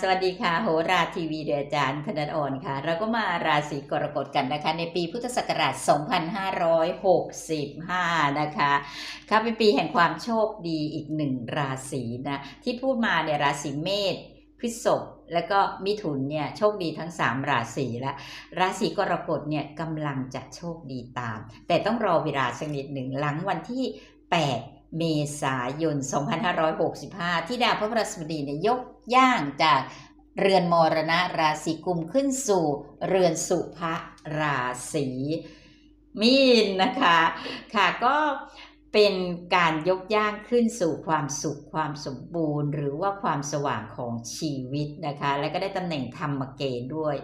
สวัสดีค่ะ โหราทีวีเดยอาจารย์ธนันอ่อนค่ะ เราก็มาราศีกรกฎกันนะคะ ในปีพุทธศักราช 2565 นะคะครับเป็นปีแห่งความโชคดีอีกหนึ่งราศีนะ ที่พูดมาเนี่ยราศีเมษพฤษภแล้วก็มิถุนเนี่ยโชคดีทั้ง 3 ราศีแล้วราศีกรกฎเนี่ยกำลังจะโชคดีตาม แต่ต้องรอเวลาสักนิดหนึ่งหลังวันที่ 8 เมษายน 2565 ที่ดาวพระพฤหัสบดีเนี่ยยกย่างจากเรือนมรณะราศีกุมขึ้นสู่เรือนสุภราศีมีนนะคะค่ะก็เป็นการยกย่างขึ้นสู่ความสุขความสมบูรณ์ หรือว่าความสว่างของชีวิตนะคะ และก็ได้ตำแหน่งธรรมเกณฑ์ด้วย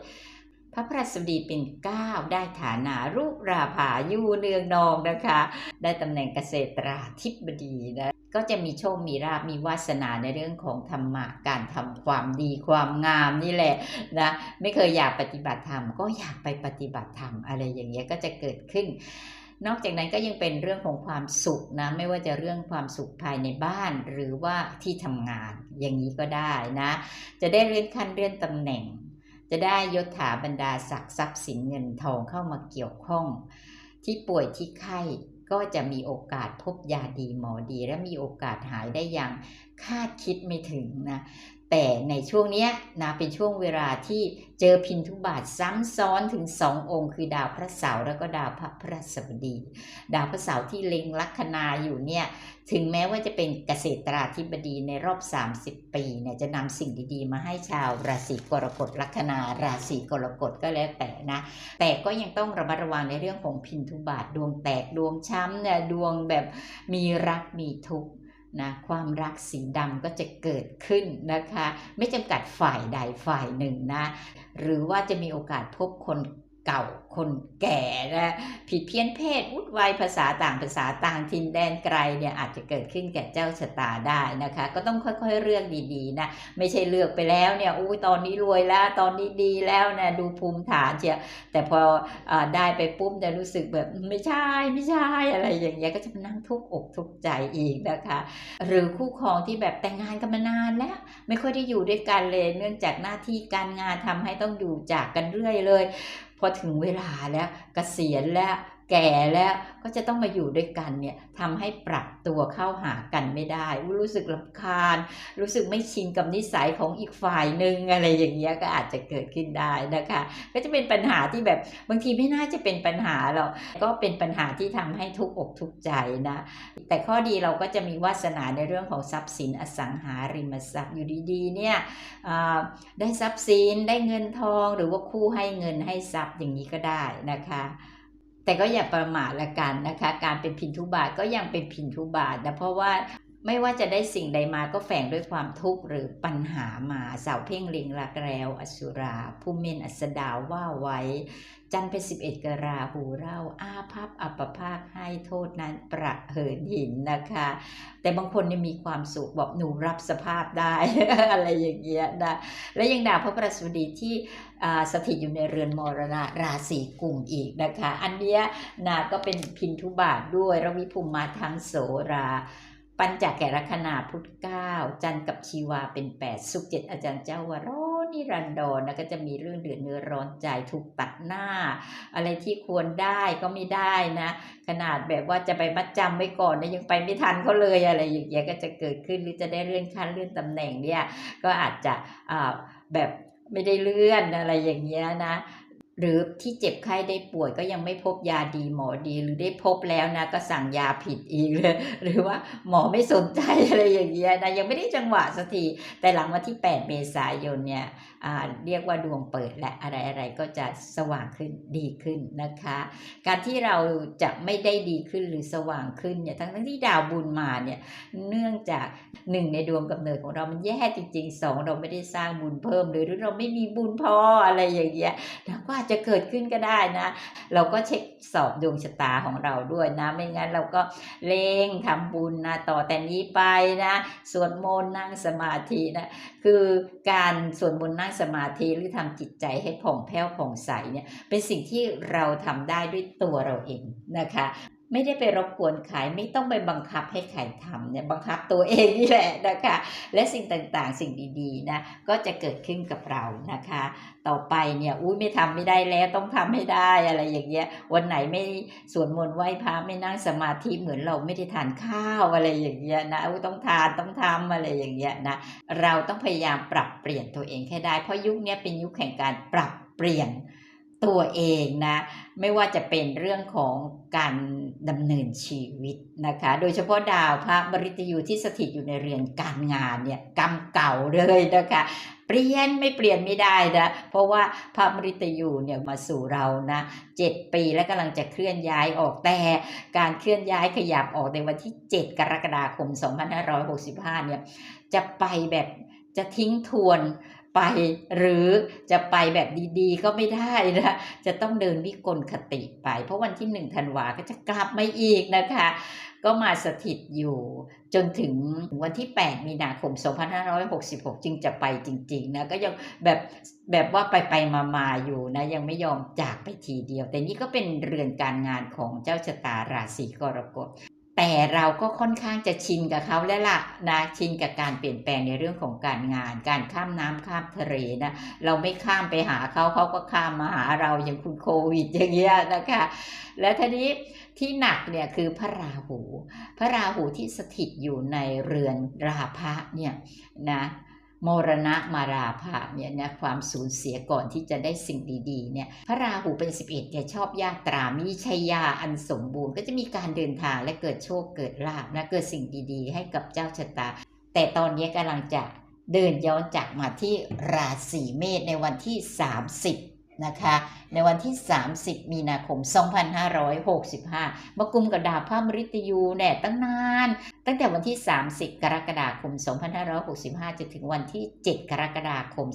พระพฤหัสบดีเป็น9ได้ฐานารูปราภายูเนืองนองนะคะ ได้ตำแหน่งเกษตราธิบดีนะก็จะมีโชค มีราบมีวาสนาในเรื่องของธรรมะการทำความดีความงามนี่แหละนะไม่เคยอยากปฏิบัติธรรมก็อยากไปปฏิบัติธรรมอะไรอย่างเงี้ยก็จะเกิดขึ้น นอกจากนั้นก็ยังเป็นเรื่องของความสุขนะไม่ว่าจะเรื่องความสุขภายในบ้านหรือว่าที่ทำงานอย่างนี้ก็ได้นะ จะได้เลื่อนขั้นเลื่อนตำแหน่ง จะได้ยศถาบรรดาศักดิ์ทรัพย์สินเงินทองเข้ามาเกี่ยวข้อง ที่ป่วยที่ไข้ก็จะมีโอกาสพบยาดีหมอดี และมีโอกาสหายได้อย่างคาดคิดไม่ถึงนะ แต่ในช่วงนี้นะเป็นช่วงเวลาที่เจอพินทุบาทซ้ำซ้อนถึงสององค์ คือดาวพระเสาร์แล้วก็ดาวพระพฤหัสบดี ดาวพระเสาร์ที่เล็งลัคนาอยู่เนี่ยถึงแม้ว่าจะเป็นเกษตราธิบดีในรอบ 30 ปีเนี่ยจะนำสิ่งดีๆ มาให้ชาวราศีกรกฎลัคนาราศีกรกฎก็แล้วแต่นะ แต่ก็ยังต้องระมัดระวังในเรื่องของพินทุบาทดวงแตกดวงช้ำเนี่ยดวงแบบมีรักมีทุกข์ นะความรักสีดำก็จะเกิดขึ้นนะคะ ไม่จำกัดฝ่ายใดฝ่ายหนึ่งนะ หรือว่าจะมีโอกาสพบคน เก่าคนแก่นะผิดเพี้ยนเพศวุ่นวายภาษาต่างภาษาต่างถิ่นแดนไกลเนี่ยอาจจะเกิดขึ้นแก่เจ้าชะตาได้นะคะ ก็ต้องค่อยๆเลือกดีๆนะไม่ใช่เลือกไปแล้วเนี่ยอุ้ยตอนนี้รวยแล้วตอนนี้ดีแล้วนะดูภูมิฐานเชียแต่พออได้ไปปุ๊บจะรู้สึกแบบไม่ใช่ไม่ใช่อะไรอย่างเงี้ยก็จะมานั่งทุกข์อกทุกข์ใจอีกนะคะ หรือคู่ครองที่แบบแต่งงานกันมานานแล้ว ไม่ค่อยได้อยู่ด้วยกันเลย เนื่องจากหน้าที่การงานทำให้ต้องอยู่จากกันเรื่อยเลย พอถึงเวลาแล้วกเกษียณแล้ว แก่แล้วก็จะต้องมาอยู่ด้วยกันเนี่ยทำให้ปรับตัวเข้าหากันไม่ได้ รู้สึกลำคาญ รู้สึกไม่ชินกับนิสัยของอีกฝ่ายหนึ่งอะไรอย่างเงี้ยก็อาจจะเกิดขึ้นได้นะคะ ก็จะเป็นปัญหาที่แบบบางทีไม่น่าจะเป็นปัญหาหรอกก็เป็นปัญหาที่ทำให้ทุกอกทุกใจนะ แต่ข้อดีเราก็จะมีวาสนาในเรื่องของทรัพย์สินอสังหาริมทรัพย์อยู่ดีๆเนี่ยได้ทรัพย์สินได้เงินทองหรือว่าคู่ให้เงินให้ทรัพย์อย่างนี้ก็ได้นะคะ แต่ก็อย่าประมาทละกันนะคะ การเป็นพินทุบาทก็ยังเป็นพินทุบาทนะเพราะว่าไม่ว่าจะได้สิ่งใดมาก็แฝงด้วยความทุกข์หรือปัญหามาเสาเพ่งเลิงรักแล้ว อสุรา ผู้เมนอัสดาว่าไว้ จันเป็นสิบเอ็ดกราหูเล่าอาภัพอัปภาคให้โทษนั้นประเหินหินนะคะ แต่บางคนเนี่ยมีความสุขบอกหนูรับสภาพได้ อะไรอย่างเงี้ยนะและยังดาวพระประสบดีที่ สถิตอยู่ในเรือนมรณะราศีกุมอีกนะคะ อันเนี้ยนะก็เป็นพินทุบาทด้วยระวิภูมิมาทั้งโสราปัญจแก่ลัคนาพุทธเก้าจันทร์กับชีวาเป็น8สุขเจ็ดอาจารย์เจ้าวรนิรันดรนะก็จะมีเรื่องเดือดเนื้อร้อนใจถูกตัดหน้า อะไรที่ควรได้ก็ไม่ได้นะ ขนาดแบบว่าจะไปมัดจำไว้ก่อนนะยังไปไม่ทันเขาเลยอะไรอย่างเงี้ยก็จะเกิดขึ้นหรือจะได้เลื่อนขั้นเลื่อนตำแหน่งเนี่ยก็อาจจะอ่าแบบ ไม่ได้เลื่อนอะไรอย่างเงี้ยนะ หรือที่เจ็บไข้ได้ป่วยก็ยังไม่พบยาดีหมอดีหรือได้พบแล้วนะก็สั่งยาผิดอีกเลยหรือว่าหมอไม่สนใจอะไรอย่างเงี้ยนะยังไม่ได้จังหวะสักทีแต่หลังวันที่ 8 เมษายนเนี่ยอ่าเรียกว่าดวงเปิดและอะไรอะไรก็จะสว่างขึ้นดีขึ้นนะคะ การที่เราจะไม่ได้ดีขึ้นหรือสว่างขึ้นเนี่ยทั้งทั้งที่ดาวบุญมาเนี่ยเนื่องจากหนึ่งในดวงกำเนิดของเรามันแย่จริงๆสองเราไม่ได้สร้างบุญเพิ่มหรือเราไม่มีบุญพออะไรอย่างเงี้ยนะก็อาจจะเกิดขึ้นก็ได้นะ เราก็เช็คสอบดวงชะตาของเราด้วยนะ ไม่งั้นเราก็เร่งทำบุญนะต่อแต่นี้ไปนะสวดมนต์นั่งสมาธินะคือการสวดมนต์นั่งสมาธิหรือทำจิตใจให้ผ่องแผ้วผ่องใสเนี่ยเป็นสิ่งที่เราทำได้ด้วยตัวเราเองนะคะ ไม่ได้ไปรบกวนใครไม่ต้องไปบังคับให้ใครทำเนี่ยบังคับตัวเองนี่แหละนะคะ และสิ่งต่างๆ สิ่งดีๆนะก็จะเกิดขึ้นกับเรานะคะ ต่อไปเนี่ยอุ้ยไม่ทำไม่ได้แล้วต้องทำให้ได้อะไรอย่างเงี้ยวันไหนไม่สวดมนต์ไหว้พระไม่นั่งสมาธิเหมือนเราไม่ได้ทานข้าวอะไรอย่างเงี้ยนะอุ้ยต้องทานต้องทำอะไรอย่างเงี้ยนะเราต้องพยายามปรับเปลี่ยนตัวเองให้ได้เพราะยุคนี้เป็นยุคแห่งการปรับเปลี่ยน ตัวเองนะไม่ว่าจะเป็นเรื่องของการดำเนินชีวิตนะคะ โดยเฉพาะดาวพระบริตยูที่สถิตอยู่ในเรือนการงานเนี่ยกรรมเก่าเลยนะคะเปลี่ยนไม่เปลี่ยนไม่ได้นะเพราะว่าพระมริตยูเนี่ยมาสู่เรานะเจ็ดปีและกำลังจะเคลื่อนย้ายออกแต่การเคลื่อนย้ายขยับออกในวันที่ 7 กรกฎาคม 2565เนี่ยจะไปแบบจะทิ้งทวน ไปหรือจะไปแบบดีๆ ก็ไม่ได้นะจะต้องเดินวิกลคติไป เพราะวันที่หนึ่งธันวาก็จะกลับมาอีกนะคะ ก็มาสถิตอยู่จนถึงวันที่ 8 มีนาคม 2566 จึงจะไปจริง ๆ นะ ก็ยังแบบแบบว่าไปไปมามาอยู่นะ ยังไม่ยอมจากไปทีเดียว แต่นี่ก็เป็นเรือนการงานของเจ้าชะตาราศีกรกฎ แต่เราก็ค่อนข้างจะชินกับเขาแล้วล่ะนะชินกับการเปลี่ยนแปลงในเรื่องของการงาน การข้ามน้ำข้ามทะเลนะเราไม่ข้ามไปหาเขาเขาก็ข้ามมาหาเราอย่างคุณโควิดอย่างเงี้ยนะคะและทีนี้ที่หนักเนี่ยคือพระราหู พระราหูที่สถิตอยู่ในเรือนราพะเนี่ยนะ มรณะมาราภาเนี่ยนะความสูญเสียก่อนที่จะได้สิ่งดีๆเนี่ยพระราหูเป็น 11เนี่ยชอบยาตรามีชัยยาอันสมบูรณ์ ก็จะมีการเดินทางและเกิดโชคเกิดลาภนะเกิดสิ่งดีๆ ให้กับเจ้าชะตา แต่ตอนนี้กำลังจะเดินย้อนจากมาที่ราศีเมษในวันที่ 30 นะคะ ในวันที่ 30 มีนาคม 2565 มากุมกับดาพระมฤตยูเนี่ยตั้งนาน ตั้งแต่วันที่ 30 กรกฎาคม 2565 จนถึงวันที่ 7 กรกฎาคม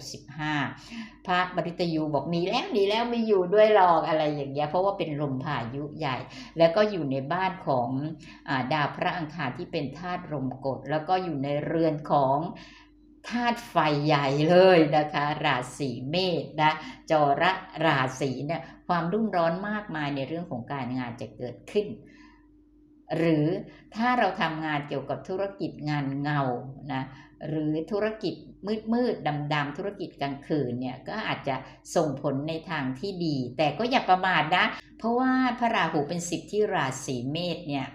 2565 พระมฤตยูบอกหนีแล้วหนีแล้วไม่อยู่ด้วยหรอกอะไรอย่างเงี้ย เพราะว่าเป็นลมพายุใหญ่ แล้วก็อยู่ในบ้านของอดาวพระอังคารที่เป็นธาตุลมกด แล้วก็อยู่ในเรือนของ ธาตุไฟใหญ่เลยนะคะ ราศีเมษนะจระราศีเนี่ยความรุ่มร้อนมากมายในเรื่องของการงานจะเกิดขึ้น หรือถ้าเราทำงานเกี่ยวกับธุรกิจงานเงานะหรือธุรกิจมืดมืดดำดำๆธุรกิจกลางคืนเนี่ยก็อาจจะส่งผลในทางที่ดี แต่ก็อย่าประมาทนะ เพราะว่าพระราหูเป็นสิบที่ราศีเมษเนี่ย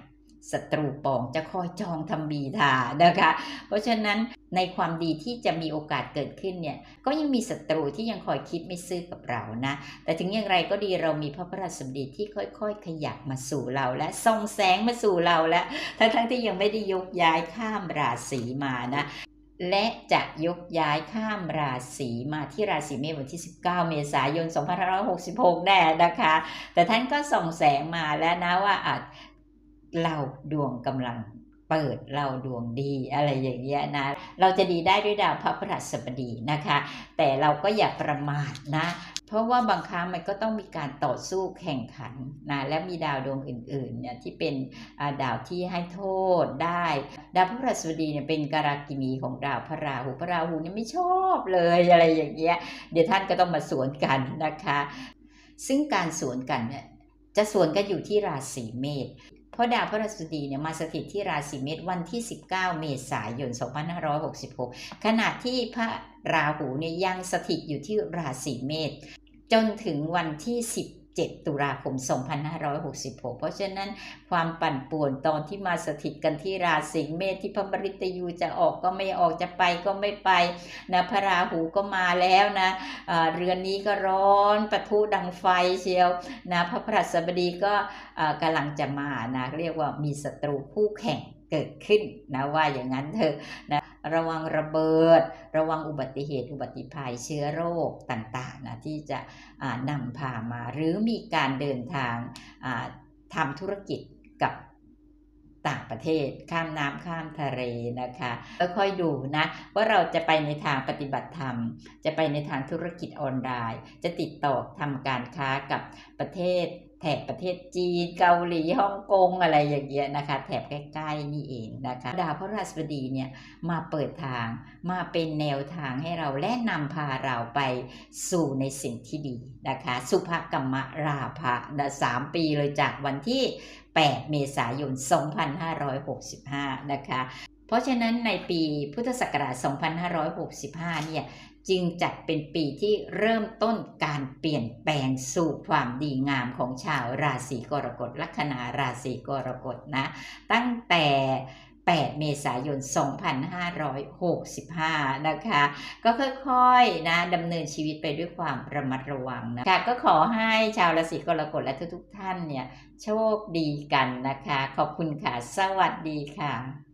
ศัตรูปองจะคอยจองทำบีทานะคะ เพราะฉะนั้นในความดีที่จะมีโอกาสเกิดขึ้นเนี่ยก็ยังมีศัตรูที่ยังคอยคิดไม่ซื่อกับเรานะ แต่ถึงอย่างไรก็ดีเรามีพระพระสมดีที่ค่อยๆ ขยับมาสู่เราและส่องแสงมาสู่เราและทั้งๆที่ยังไม่ได้ยกย้ายข้ามราศีมานะและจะยกย้ายข้ามราศีมาที่ราศีเมษวันที่ 19 เมษายน 2566 แน่นะคะ แต่ท่านก็ส่องแสงมาแล้วนะว่าอาจ เราดวงกำลังเปิดเราดวงดีอะไรอย่างเงี้ยนะ เราจะดีได้ด้วยดาวพระพฤหัสบดีนะคะ แต่เราก็อย่าประมาทนะ เพราะว่าบางครั้งมันก็ต้องมีการต่อสู้แข่งขันนะและมีดาวดวงอื่นๆเนี่ยที่เป็นดาวที่ให้โทษได้ ดาวพระพฤหัสบดีเนี่ยเป็นการากินีของดาวพระราหูพระราหูเนี่ยไม่ชอบเลยอะไรอย่างเงี้ยเดี๋ยวท่านก็ต้องมาสวนกันนะคะ ซึ่งการสวนกันเนี่ยจะสวนกันอยู่ที่ราศีเมษ เพราะดาวพฤหัสบดีเนี่ยมาสถิตที่ราศีเมษวันที่ 19 เมษายน 2566 ขณะที่พระราหูเนี่ยยังสถิตอยู่ที่ราศีเมษจนถึงวันที่ 10 7 ตุลาคม 2566 เพราะฉะนั้นความปั่นป่วนตอนที่มาสถิตกันที่ราศีเมษที่พระมฤตยูจะออกก็ไม่ออกจะไปก็ไม่ไปนะพระราหูก็มาแล้วนะเรือนนี้ก็ร้อนปะทุดังไฟเชียวนะพระพฤหัสบดีก็กำลังจะมานะเรียกว่ามีศัตรูคู่แข่ง เกิดขึ้นนะว่าอย่างนั้นเถอะนะระวังระเบิด ระวังอุบัติเหตุอุบัติภัยเชื้อโรคต่างๆนะที่จะนำพามาหรือมีการเดินทางทำธุรกิจกับต่างประเทศข้ามน้ำข้ามทะเลนะคะค่อยๆดูนะว่าเราจะไปในทางปฏิบัติธรรม จะไปในทางธุรกิจออนไลน์ จะติดต่อทำการค้ากับประเทศ แถบประเทศจีนเกาหลีฮ่องกงอะไรอย่างเงี้ยนะคะแถบใกล้ๆนี่เองนะคะ ดาวพระราชบดีเนี่ยมาเปิดทางมาเป็นแนวทางให้เราและนำพาเราไปสู่ในสิ่งที่ดีนะคะ สุภกรรมราภะนะสามปีเลยจากวันที่ 8 เมษายน 2565 นะคะ เพราะฉะนั้นในปีพุทธศักราช 2565 เนี่ย จึงจัดเป็นปีที่เริ่มต้นการเปลี่ยนแปลงสู่ความดีงามของชาวราศีกรกฎลัคนาราศีกรกฎนะ ตั้งแต่ 8 เมษายน 2565 นะคะ ก็ค่อยๆนะดำเนินชีวิตไปด้วยความระมัดระวังนะคะก็ขอให้ชาวราศีกรกฎและทุกๆท่านเนี่ย โชคดีกันนะคะ ขอบคุณค่ะ สวัสดีค่ะ